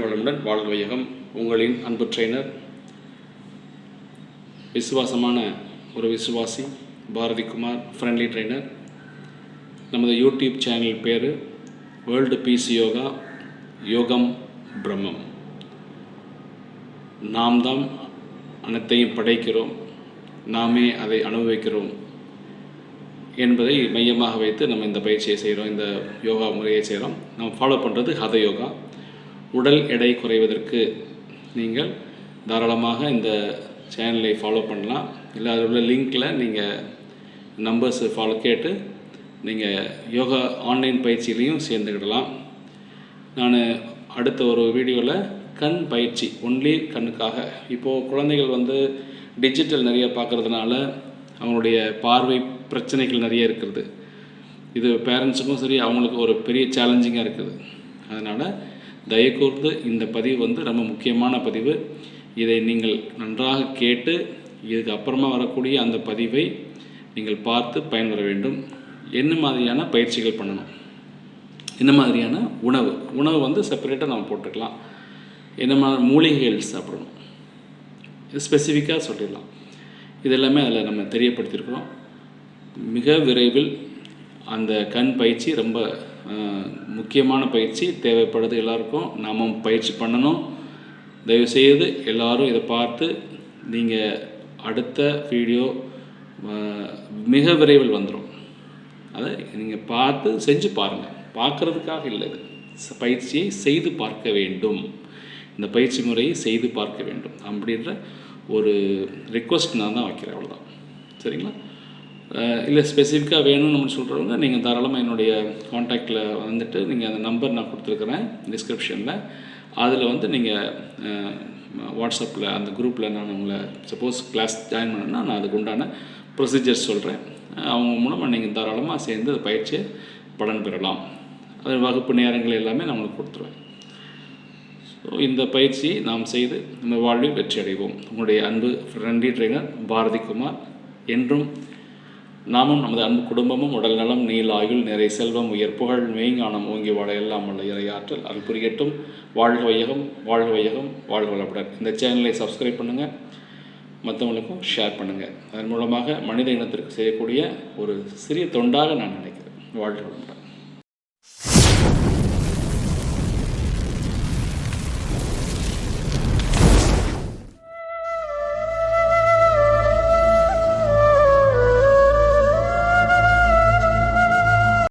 வளமுடன் வாழ்க வையகம். உங்களின் அன்பு ட்ரெயினர் விசுவாசமான ஒரு விசுவாசி பாரதிகுமார் ஃப்ரெண்ட்லி ட்ரெயினர் நமது யூடியூப் சேனல் பேர் வேர்ல்டு பீஸ் யோகா யோகம் பிரம்மம் நாம் தான் அனைத்தையும் படைக்கிறோம். நாமே அதை அனுபவிக்கிறோம் என்பதை மையமாக வைத்து நம்ம இந்த பயிற்சியை செய்கிறோம். இந்த யோகா முறையை செய்கிறோம். நம்ம ஃபாலோ பண்ணுறது ஹத யோகா. உடல் எடை குறைவதற்கு நீங்கள் தாராளமாக இந்த சேனலை ஃபாலோ பண்ணலாம். இல்லை அதில் உள்ள லிங்க்கில் நீங்கள் நம்பர்ஸை ஃபாலோ கேட்டு நீங்கள் யோகா ஆன்லைன் பயிற்சியிலையும் சேர்ந்துக்கிடலாம். நான் அடுத்த ஒரு வீடியோவில் கண் பயிற்சி ஒன்லி கண்ணுக்காக. இப்போது குழந்தைகள் வந்து டிஜிட்டல் நிறைய பார்க்குறதுனால அவங்களுடைய பார்வை பிரச்சனைகள் நிறைய இருக்கிறது இது பேரண்ட்ஸுக்கும் சரி அவங்களுக்கு ஒரு பெரிய சேலஞ்சிங்காக இருக்குது. அதனால் தயக்கூர்ந்து இந்த பதிவு வந்து ரொம்ப முக்கியமான பதிவு. இதை நீங்கள் நன்றாக கேட்டு இதுக்கு அப்புறமா வரக்கூடிய அந்த பதிவை நீங்கள் பார்த்து பயன்பெற வேண்டும். என்ன மாதிரியான பயிற்சிகள் பண்ணணும்? என்ன மாதிரியான உணவு? உணவு வந்து செப்பரேட்டாக நம்ம போட்டுக்கலாம். என்ன மாதிரி மூலிகைகள் சாப்பிடணும்? இது ஸ்பெசிஃபிக்காக சொல்லிடலாம். இது எல்லாமே அதில் நம்ம தெரியப்படுத்தியிருக்கிறோம். மிக விரைவில் அந்த கண் பயிற்சி ரொம்ப முக்கியமான பயிற்சி தேவைப்படுது எல்லாருக்கும். நாமும் பயிற்சி பண்ணணும். தயவுசெய்து எல்லாரும் இதை பார்த்து நீங்கள் அடுத்த வீடியோ மிக விரைவில் வந்துடும் அதை நீங்கள் பார்த்து செஞ்சு பாருங்கள் பார்க்குறதுக்காக இல்லை இது. பயிற்சியை செய்து பார்க்க வேண்டும். இந்த பயிற்சி முறையை செய்து பார்க்க வேண்டும். அப்படின்ற ஒரு ரிக்வஸ்ட் நான் தான் வைக்கிறேன் அவ்வளோதான் சரிங்களா? இல்லை ஸ்பெசிஃபிக்காக வேணும்னு நம்ம சொல்கிறவங்க நீங்கள் தாராளமாக என்னுடைய காண்டாக்டில் வந்துட்டு நீங்கள் அந்த நம்பர் நான் கொடுத்துருக்குறேன் டிஸ்கிரிப்ஷனில் அதில் வந்து நீங்கள் வாட்ஸ்அப்பில் அந்த குரூப்பில் நான் உங்களை சப்போஸ் கிளாஸ் ஜாயின் பண்ணேன்னா நான் அதுக்கு உண்டான ப்ரொசீஜர்ஸ் சொல்கிறேன் அவங்க மூலமாக நீங்கள் தாராளமாக சேர்ந்து அந்த பயிற்சியை பலன் பெறலாம். அது வகுப்பு நேரங்கள் எல்லாமே நான் உங்களுக்கு கொடுத்துருவேன். ஸோ இந்த பயிற்சியை நாம் செய்து நம்ம வாழ்வில் வெற்றி அடைவோம் உங்களுடைய அன்பு ஃப்ரெண்ட்லி ட்ரெயினர் பாரதி குமார் என்றும் நாமும் நமது அன்பு குடும்பமும் உடல் நலம் நீள் ஆயுள் நிறை செல்வம் உயர் புகழ் மெய்ஞானம் ஓங்கி வாழ எல்லாம் உள்ள இறையாற்றல் அருள் புரியட்டும். வாழ்க வையகம் வாழ்க வையகம் வாழ்க வளமுடன் இந்த சேனலை சப்ஸ்கிரைப் பண்ணுங்கள் மற்றவங்களுக்கும் ஷேர் பண்ணுங்கள் அதன் மூலமாக மனித இனத்திற்கு செய்யக்கூடிய ஒரு சிறிய தொண்டாக நான் நினைக்கிறேன். வாழ்க வளமுடன்.